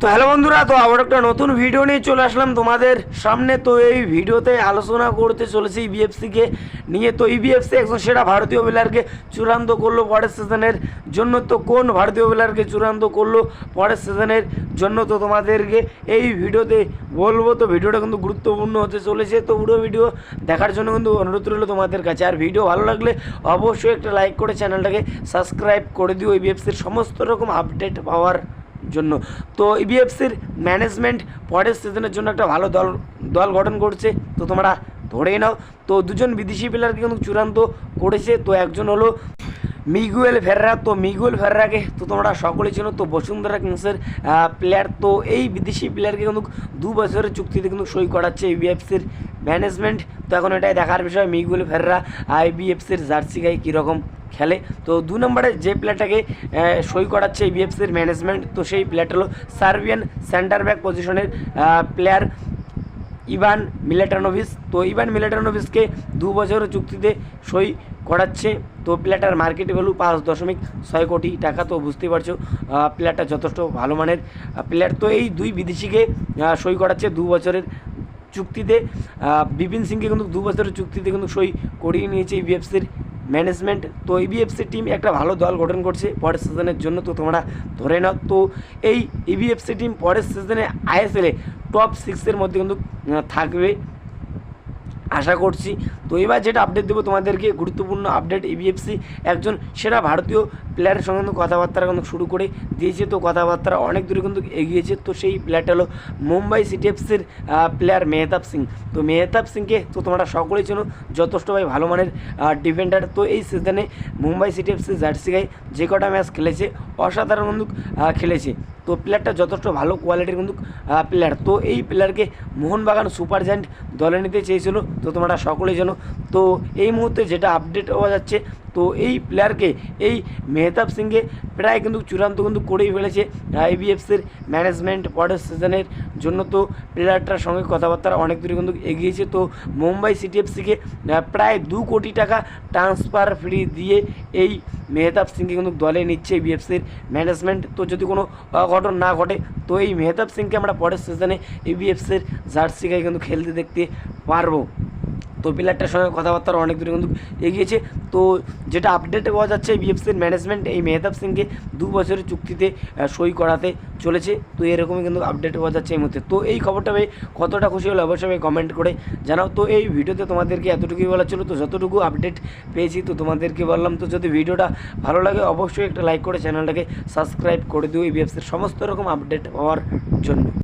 তো হ্যালো বন্ধুরা, তো আবার একটা নতুন ভিডিও নিয়ে চলে আসলাম তোমাদের সামনে। তো এই ভিডিওতে আলোচনা করতে চলেছি ইবিএফসিকে নিয়ে। তো ইবিএফসি একজন সেরা ভারতীয় বোলারকে চূড়ান্ত করল পরের সিজনের জন্য। তো কোন ভারতীয় বোলারকে চূড়ান্ত করল পরের সিজনের জন্য? তো তোমাদেরকে এই ভিডিওতে বলব। তো ভিডিওটা কিন্তু গুরুত্বপূর্ণ হতে চলেছে। তো পুরো ভিডিও দেখার জন্য কিন্তু অনুরোধ রইল তোমাদের কাছে। আর ভিডিও ভালো লাগলে অবশ্যই একটা লাইক করে চ্যানেলটাকে সাবস্ক্রাইব করে দিও। ইবিএফসির সমস্ত রকম আপডেট পাওয়ার জন্য। তো ইবিএফসির ম্যানেজমেন্ট পরের সিজনের জন্য একটা ভালো দল দল গঠন করছে। তো তোমরা ধরেই নাও। তো দুজন বিদেশি প্লেয়ারকে কিন্তু চূড়ান্ত করেছে। তো একজন হলো মিগুয়েল ফেররা। তো মিগুয়েল ফেররাকে তো তোমরা সকলেই চেনো। তো বসুন্ধরা কিংসের প্লেয়ার তো এই বিদেশি প্লেয়ারকে কিন্তু দু বছরের চুক্তিতে কিন্তু সই করাচ্ছে ইবিএফসির ম্যানেজমেন্ট তো এখন এটাই দেখার বিষয়। মিগুয়েল ফেররা আইবিএফসির জার্সি গায়ে কীরকম খেলে। তো দু নম্বরে যে প্লেয়ারটাকে সই করাচ্ছে এই বিএফসির ম্যানেজমেন্ট তো সেই প্লেয়ারটা হলো সার্বিয়ান সেন্টার ব্যাক পজিশনের প্লেয়ার ইভান মিলেটানোভিস তো ইভান মিলেটানোভিসকে দু বছরের চুক্তিতে সই করাচ্ছে। তো প্লেয়ারটার মার্কেট ভ্যালু পাঁচ দশমিক ছয় কোটি টাকা, তো বুঝতেই পারছ প্লেয়ারটা যথেষ্ট ভালো মানের প্লেয়ার তো এই দুই বিদেশিকে সই করাচ্ছে দু বছরের চুক্তিতে। বিপিন সিংকে কিন্তু দু বছরের চুক্তিতে কিন্তু সই করিয়ে নিয়েছে ইবিএফসির ম্যানেজমেন্ট, তো ইবিএফসি টিম একটা ভালো দল গঠন করছে পরের সিজনের জন্য, তো তোমরা ধরে নাও। তো এই ইবিএফসি টিম পরের সিজনে আইএসএলে টপ সিক্সের মধ্যে কিন্তু থাকবে। আশা করছি। তো এবার যেটা আপডেট দেবো তোমাদেরকে, গুরুত্বপূর্ণ আপডেট ইবিএফসি একজন সেরা ভারতীয় প্লেয়ারের সঙ্গে কিন্তু কথাবার্তা কিন্তু শুরু করে দিয়েছে। তো কথাবার্তা অনেক দূরে কিন্তু এগিয়েছে। তো সেই প্লেয়ারটা হলো মুম্বাই সিটি এফসির প্লেয়ার মেহতাব সিং। তো মেহতাব সিংকে তো তোমরা সকলেই চেনো, যথেষ্ট ভাই ভালো মানের ডিফেন্ডার তো এই সিজনে মুম্বাই সিটি এফসি জার্সি গায়ে যে কটা ম্যাচ খেলেছে, অসাধারণ কিন্তু খেলেছে। তো প্লেয়ারটা যথেষ্ট ভালো কোয়ালিটির কিন্তু প্লেয়ার তো এই প্লেয়ারকে মোহনবাগান সুপার জায়েন্ট দলে নিতে চেয়েছিল। তো তোমরা সকলেই জানো। তো এই মুহূর্তে যেটা আপডেট হওয়া যাচ্ছে তো এই প্লেয়ারকে এই মেহতাব সিংকে প্রায় কিন্তু চূড়ান্ত কিন্তু করেই ফেলেছে আইবিএফসির ম্যানেজমেন্ট পরের সিজনের জন্য। তো প্লেয়ারটার সঙ্গে কথাবার্তা অনেক দূরে কিন্তু এগিয়েছে। তো মুম্বাই সিটি এফসিকে প্রায় দু কোটি টাকা ট্রান্সফার ফ্রি দিয়ে এই মেহতাব সিংকে কিন্তু দলে নিচ্ছে বিএফসির ম্যানেজমেন্ট তো যদি কোনো অঘটন না ঘটে, তো এই মেহতাব সিংকে আমরা পরের সিজনে এবিএফসির জার্সি গায়ে কিন্তু খেলতে দেখতে পারব। তো প্লেয়ারটার সঙ্গে কথাবার্তা অনেক দূরে কিন্তু এগিয়েছে। তো যেটা আপডেটে পাওয়া যাচ্ছে বিএফসির ম্যানেজমেন্ট এই মেহতাব সিংকে দু বছরের চুক্তিতে সই করাতে চলেছে। তো এরকমই কিন্তু আপডেট পাওয়া যাচ্ছে এই মুহূর্তে। তো এই খবরটা পেয়ে কতটা খুশি হলো অবশ্যই কমেন্ট করে জানাও। তো এই ভিডিওতে তোমাদেরকে এতটুকুই বলা ছিল, তো যতটুকু আপডেট পেয়েছি, তো তোমাদেরকে বললাম, তো যদি ভিডিওটা ভালো লাগে অবশ্যই একটা লাইক করে চ্যানেলটাকে সাবস্ক্রাইব করে দিও এই বিএফসির সমস্ত রকম আপডেট পাওয়ার জন্য।